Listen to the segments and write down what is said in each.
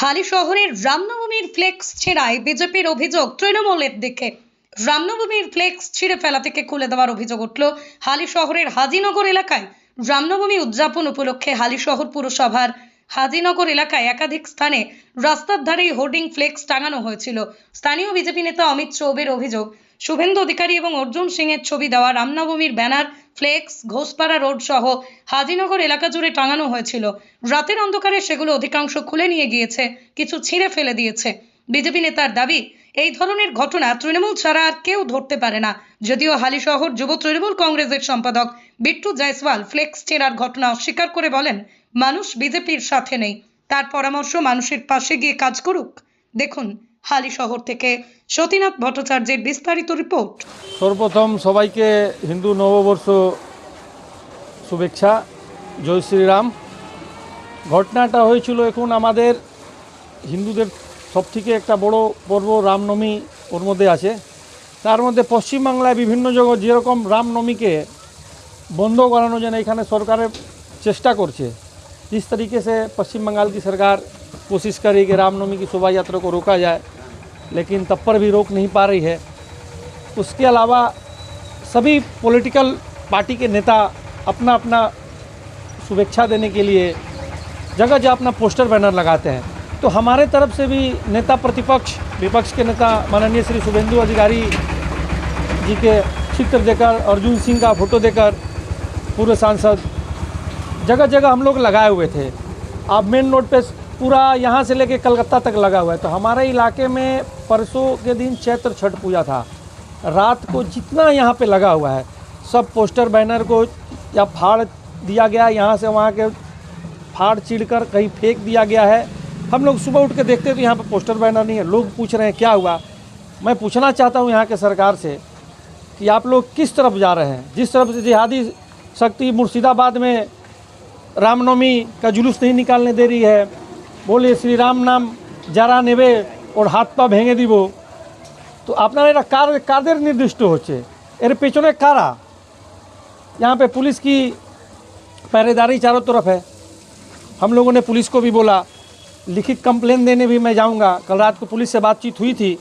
হালি শহরের রামনবমীর ফ্লেক্স ছেঁড়ায় বিজেপির অভিযোগ তৃণমূলের দিকে। রামনবমীর ফ্লেক্স ছিঁড়ে ফেলা থেকে খুলে দেওয়ার অভিযোগ উঠল হালি শহরের হাজিনগর এলাকায়। রামনবমী উদযাপন উপলক্ষে হালি শহর পুরসভার হাজিনগর এলাকায় একাধিক স্থানে রাস্তার ধারেই হোর্ডিং ফ্লেক্স টাঙানো হয়েছিল। স্থানীয় বিজেপি নেতা অমিত চৌবের অভিযোগ শুভেন্দু অধিকারী এবং অর্জুন সিং এর ছবি দেওয়া রামনবমীর ব্যানার, ফ্লেক্স, ঘোষপাড়া রোড সহ হাজিনগর এলাকা জুড়ে টাঙানো হয়েছিল। রাতের অন্ধকারে সেগুলো অধিকাংশ খুলে নিয়ে গিয়েছে, কিছু ছিঁড়ে ফেলে দিয়েছে। বিজেপি নেতার দাবি, এই ধরনের ঘটনা তৃণমূল ছাড়া আর কেউ ধরতে পারে না। যদিও হালিশহর যুব তৃণমূল কংগ্রেসের সম্পাদক বিট্টু জয়সওয়াল ফ্লেক্স ছেঁড়ার ঘটনা অস্বীকার করে বলেন, মানুষ বিজেপির সাথে নেই। তার পরামর্শ মানুষের পাশে গিয়ে কাজ করুক। দেখুন হালি শহর থেকে সতীনাথ ভট্টাচার্যের বিস্তারিত রিপোর্ট সর্বপ্রথম সবাইকে হিন্দু নববর্ষ শুভেচ্ছা জয় শ্রীরাম ঘটনাটা হয়েছিল এখন আমাদের হিন্দুদের সবথেকে একটা বড় পর্ব রামনবমী ওর মধ্যে আছে তার মধ্যে পশ্চিমবাংলায় বিভিন্ন জায়গায় যেরকম রামনবমীকে বন্ধ করানো যেন এখানে সরকারের চেষ্টা করছে जिस तरीके से पश्चिम बंगाल की सरकार कोशिश करी कि रामनवमी की शोभा यात्रा को रोका जाए लेकिन तब पर भी रोक नहीं पा रही है। उसके अलावा सभी पॉलिटिकल पार्टी के नेता अपना अपना शुभेच्छा देने के लिए जगह जगह अपना पोस्टर बैनर लगाते हैं। तो हमारे तरफ़ से भी नेता प्रतिपक्ष, विपक्ष के नेता माननीय श्री शुभेंदु अधिकारी जी के चित्र देकर, अर्जुन सिंह का फ़ोटो देकर, पूर्व सांसद जगह जगह हम लोग लगाए हुए थे। आप मेन रोड पे पूरा यहाँ से लेके कलकत्ता तक लगा हुआ है। तो हमारे इलाके में परसों के दिन चैत्र छठ पूजा था। रात को जितना यहाँ पे लगा हुआ है, सब पोस्टर बैनर को या फाड़ दिया गया, यहाँ से वहाँ के फाड़ चीड़ कर कहीं फेंक दिया गया है। हम लोग सुबह उठ के देखते हैं तो यहाँ पर पोस्टर बैनर नहीं है। लोग पूछ रहे हैं, क्या हुआ? मैं पूछना चाहता हूँ यहाँ के सरकार से कि आप लोग किस तरफ़ जा रहे हैं? जिस तरफ़ से जिहादी शक्ति मुर्शिदाबाद में रामनवमी का जुलूस नहीं निकालने दे रही है बोले श्री राम नाम যারা নেবে ওর হাত পা ভেঙে দিব তো আপনারা এটা কার কাদের নির্দিষ্ট হচ্ছে এর পেছনে কারা यहाँ पे पुलिस की पहरेदारी चारों तरफ है हम लोगों ने पुलिस को भी बोला लिखित कंप्लेन देने भी मैं जाऊंगा कल रात को पुलिस से बातचीत हुई थी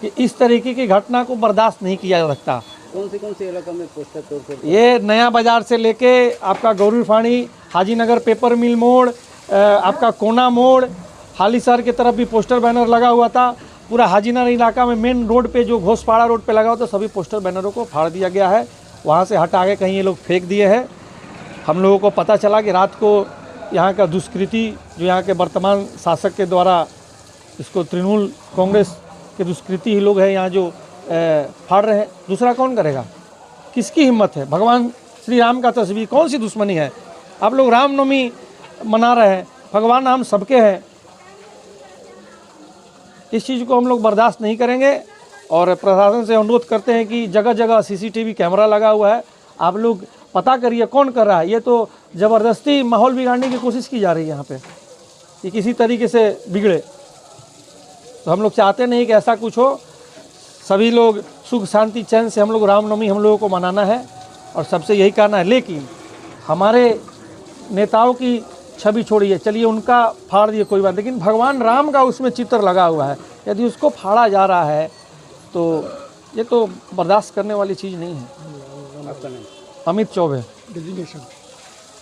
कि इस तरीके की घटना को बर्दाश्त नहीं किया जा सकता कौन से कौन से इलाका में पोस्टर तोड़ फोड़ ये नया बाजार से लेके आपका गौरी फाड़ी हाजीनगर पेपर मिल मोड़ अ, आपका कोना मोड़, हालीसर की तरफ़ भी पोस्टर बैनर लगा हुआ था। पूरा हाजीनगर इलाका में मेन रोड पे जो घोषपाड़ा रोड पे लगा हुआ था, सभी पोस्टर बैनरों को फाड़ दिया गया है। वहाँ से हटा के कहीं ये लोग फेंक दिए हैं। हम लोगों को पता चला कि रात को यहाँ का दुष्कृति, जो यहाँ के वर्तमान शासक के द्वारा इसको तृणमूल कांग्रेस के दुष्कृति ही लोग हैं, यहाँ जो फाड़ रहे हैं। दूसरा कौन करेगा? किसकी हिम्मत है? भगवान श्री राम का तस्वीर, कौन सी दुश्मनी है? आप लोग रामनवमी मना रहे हैं। भगवान हम सबके हैं। इस चीज़ को हम लोग बर्दाश्त नहीं करेंगे और प्रशासन से अनुरोध करते हैं कि जगह जगह सीसीटीवी कैमरा लगा हुआ है। आप लोग पता करिए कौन कर रहा है। ये तो ज़बरदस्ती माहौल बिगाड़ने की कोशिश की जा रही है यहाँ पे कि किसी तरीके से बिगड़े। तो हम लोग चाहते नहीं कि ऐसा कुछ हो। सभी लोग सुख शांति चैन से हम लोग रामनवमी हम लोगों को मनाना है और सबसे यही कहना है, लेकिन हमारे नेताओं की छवि छोड़िए चलिए उनका फाड़ दिए कोई बात लेकिन भगवान राम का उसमें चित्र लगा हुआ है यदि उसको फाड़ा जा रहा है तो ये तो बर्दाश्त करने वाली चीज़ नहीं है आपका नाम अमित चौबे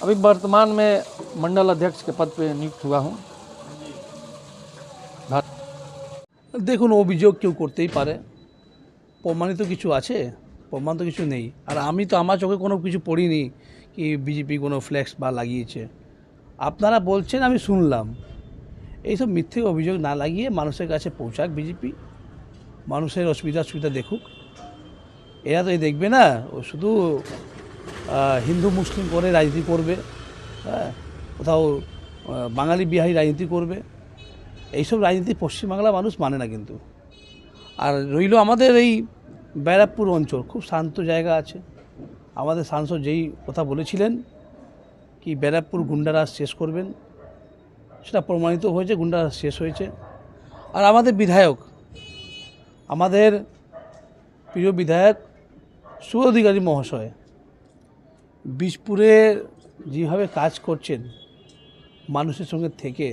अभी वर्तमान में मंडल अध्यक्ष के पद पे नियुक्त हुआ हूँ দেখুন অভিযোগ কেউ করতেই পারে প্রমাণিত কিছু আছে প্রমাণ তো কিছু নেই আর আমি তো আমার চোখে কোনো কিছু পড়িনি কি বিজেপি কোনো ফ্ল্যাক্স বা লাগিয়েছে আপনারা বলছেন, আমি শুনলাম। এইসব মিথ্যে অভিযোগ না লাগিয়ে মানুষের কাছে পৌঁছাক বিজেপি মানুষের অসুবিধা সুবিধা দেখুক। এরা তো এই দেখবে না, ও শুধু হিন্দু, মুসলিম করে রাজনীতি করবে। হ্যাঁ কোথাও বাঙালি, বিহারি রাজনীতি করবে। এইসব রাজনীতি পশ্চিমবাংলা মানুষ মানে না কিন্তু। আর রইল আমাদের এই ব্যারাকপুর অঞ্চল, খুব শান্ত জায়গা আছে। আমাদের সাংসদ যেই কথা বলেছিলেন কি ব্যারাকপুর গুন্ডারাজ শেষ করবেন? সেটা প্রমাণিত হয়েছে, গুন্ডারাজ শেষ হয়েছে। আর আমাদের বিধায়ক, আমাদের প্রিয় বিধায়ক, শুভ অধিকারী মহাশয় বিষপুরে যেভাবে কাজ করছেন, মানুষের সঙ্গে থেকে,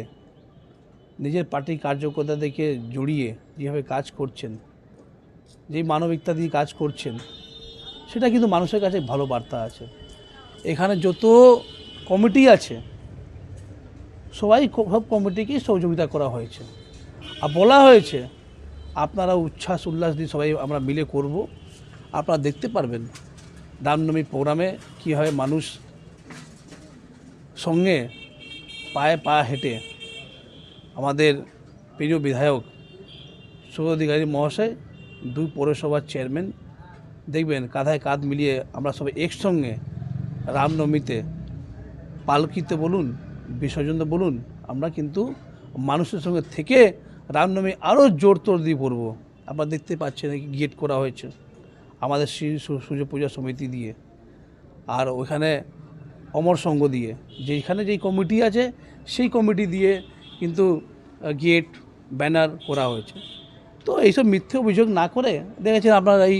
নিজের পার্টির কার্যকর্তা থেকে জড়িয়ে যেভাবে কাজ করছেন, যেই মানবিকতা দিয়ে কাজ করছেন, সেটা কিন্তু মানুষের কাছে ভালো বার্তা আছে। এখানে যত কমিটি আছে। সবাই সব কমিটিকেই সহযোগিতা করা হয়েছে। আর বলা হয়েছে, আপনারা উচ্ছ্বাস, উল্লাস দিয়ে সবাই আমরা মিলে করব। আপনারা দেখতে পারবেন রামনবমী প্রোগ্রামে কীভাবে মানুষ সঙ্গে পায়ে পা হেঁটে আমাদের প্রিয় বিধায়ক শুভ অধিকারী মহাশয় দুই পৌরসভার চেয়ারম্যান, দেখবেন কাঁধায় কাঁধ মিলিয়ে আমরা সবাই একসঙ্গে রামনবমীতে পালকিতে বলুন বিসর্জনতে বলুন, আমরা কিন্তু মানুষের সঙ্গে থেকে রামনবমী আরও জোর তোর দিয়ে পড়ব। আপনারা দেখতে পাচ্ছেন গেট করা হয়েছে, আমাদের শ্রী সূর্য পূজা সমিতি দিয়ে, আর ওইখানে অমর সঙ্গ দিয়ে যেখানে যেই কমিটি আছে, সেই কমিটি দিয়ে কিন্তু গেট ব্যানার করা হয়েছে। তো এইসব মিথ্যে অভিযোগ না করে দেখেছেন আপনার এই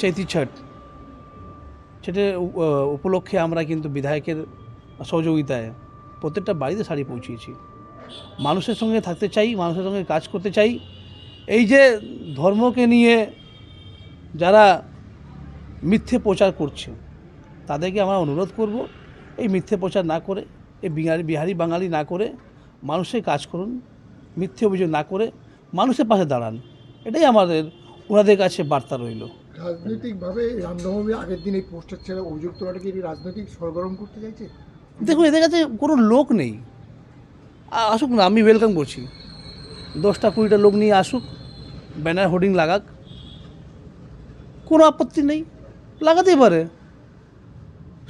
চৈতি ছট। সেটা উপলক্ষে আমরা কিন্তু বিধায়কের সহযোগিতায় প্রত্যেকটা বাড়িতে শাড়ি পৌঁছিয়েছি। মানুষের সঙ্গে থাকতে চাই, মানুষের সঙ্গে কাজ করতে চাই। এই যে ধর্মকে নিয়ে যারা মিথ্যে প্রচার করছে, তাদেরকে আমরা অনুরোধ করব, এই মিথ্যে প্রচার না করে, এই বিহারি বিহারি বাঙালি না করে মানুষের কাজ করুন, মিথ্যে অভিযোগ না করে মানুষের পাশে দাঁড়ান। এটাই আমাদের, ওনাদের কাছে বার্তা রইল। রাজনৈতিকভাবে এই রামনবমীর আগের দিন এই পোস্টার ছেড়ে অভিযোগ তোলাটাকে রাজনৈতিক সরগরম করতে চাইছে? দেখুন এদের কাছে কোনো লোক নেই। আসুক না, আমি ওয়েলকাম করছি। দশটা, কুড়িটা লোক নিয়ে আসুক ব্যানার হোর্ডিং লাগাক। কোনো আপত্তি নেই, লাগাতেই পারে।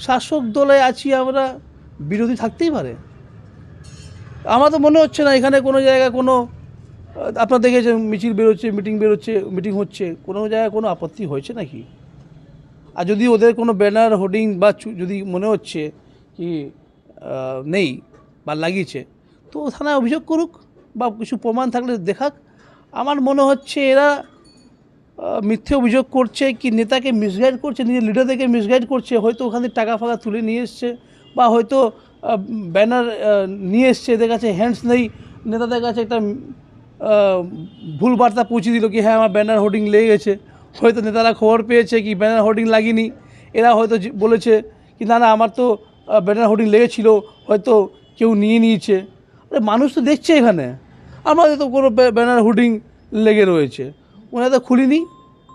শাসক দলে আছি আমরা, বিরোধী থাকতেই পারে। আমার তো মনে হচ্ছে না, এখানে কোনো জায়গায় কোনো আপনার দেখেছে মিছিল বেরোচ্ছে মিটিং বেরোচ্ছে মিটিং হচ্ছে, কোনো জায়গায় কোনো আপত্তি হয়েছে নাকি? আর যদি ওদের কোনো ব্যানার হোর্ডিং বা যদি মনে হচ্ছে কি নেই বা লাগিয়েছে। তো থানায় অভিযোগ করুক বা কিছু প্রমাণ থাকলে দেখাক। আমার মনে হচ্ছে এরা মিথ্যে অভিযোগ করছে কি নেতাকে মিসগাইড করছে, নিজের লিডারদেরকে মিসগাইড করছে, হয়তো ওখান থেকে টাকা ফাকা তুলে নিয়ে এসছে বা হয়তো ব্যানার নিয়ে এসছে, এদের কাছে হ্যান্ডস নেই। নেতাদের কাছে একটা ভুল বার্তা পৌঁছে দিল কি হ্যাঁ আমার ব্যানার হোর্ডিং লেগে গেছে। হয়তো নেতারা খবর পেয়েছে কি ব্যানার হোর্ডিং লাগিনি। এরা হয়তো বলেছে কি, না না, আমার তো ব্যানার হোর্ডিং লেগেছিলো, হয়তো কেউ নিয়ে নিয়েছে। আরে, মানুষ তো দেখছে এখানে। আমাদের তো কোনো ব্যানার হোর্ডিং লেগে রয়েছে। ওনারা তো খুলিনি।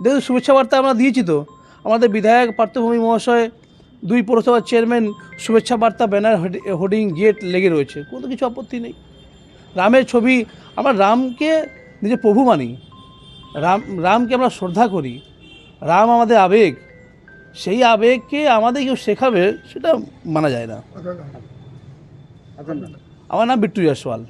দেখুন শুভেচ্ছা বার্তা আমরা দিয়েছি তো। আমাদের বিধায়ক, পার্থভূমি মহাশয়, দুই পৌরসভার চেয়ারম্যান শুভেচ্ছা বার্তা ব্যানার হোর্ডি- গেট লেগে রয়েছে। কোনো কিছু আপত্তি নেই। রামের ছবি, আমরা রামকে নিজের প্রভু মানি। রাম রামকে আমরা শ্রদ্ধা করি। রাম আমাদের আবেগ। সেই আবেগকে আমাদের কেউ শেখাবে সেটা মানা যায় না। আপনার নাম আমার নাম বিট্টু জয়সওয়াল।